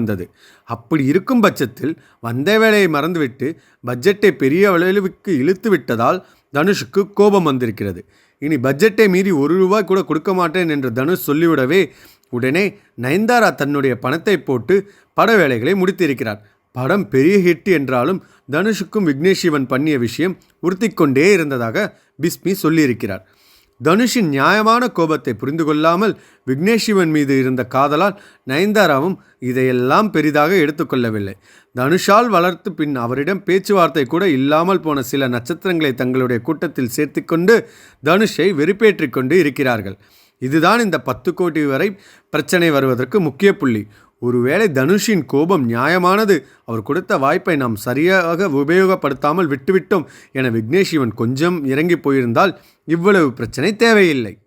வந்தது. அப்படி இருக்கும் பட்சத்தில் வந்த வேலையை மறந்துவிட்டு பட்ஜெட்டை பெரிய அளவுக்கு இழுத்து விட்டதால் தனுஷுக்கு கோபம் வந்திருக்கிறது. இனி பட்ஜெட்டை மீறி ஒரு ரூபாய் கூட கொடுக்க மாட்டேன் என்று தனுஷ் சொல்லிவிடவே உடனே நயன்தாரா தன்னுடைய பணத்தை போட்டு பட வேலைகளை முடித்திருக்கிறார். படம் பெரிய ஹிட் என்றாலும் தனுஷுக்கும் விக்னேஷ் சிவன் பண்ணிய விஷயம் உறுத்திக்கொண்டே இருந்ததாக பிஸ்மி சொல்லியிருக்கிறார். தனுஷின் நியாயமான கோபத்தை புரிந்து கொள்ளாமல் விக்னேஷ் சிவன் மீது இருந்த காதலால் நயன்தாராவும் இதையெல்லாம் பெரிதாக எடுத்துக்கொள்ளவில்லை. தனுஷால் வளர்த்து பின் அவரிடம் பேச்சுவார்த்தை கூட இல்லாமல் போன சில நட்சத்திரங்களை தங்களுடைய கூட்டத்தில் சேர்த்துக்கொண்டு தனுஷை வெறுப்பேற்றிக் கொண்டு இருக்கிறார்கள். இதுதான் இந்த பத்து கோடி வரை பிரச்சனை வருவதற்கு முக்கிய புள்ளி. ஒருவேளை தனுஷின் கோபம் நியாயமானது. அவர் கொடுத்த வாய்ப்பை நாம் சரியாக உபயோகப்படுத்தாமல் விட்டுவிட்டோம். என விக்னேஷ் இவன் கொஞ்சம் இறங்கி போயிருந்தால் இவ்வளவு பிரச்சனை தேவையில்லை.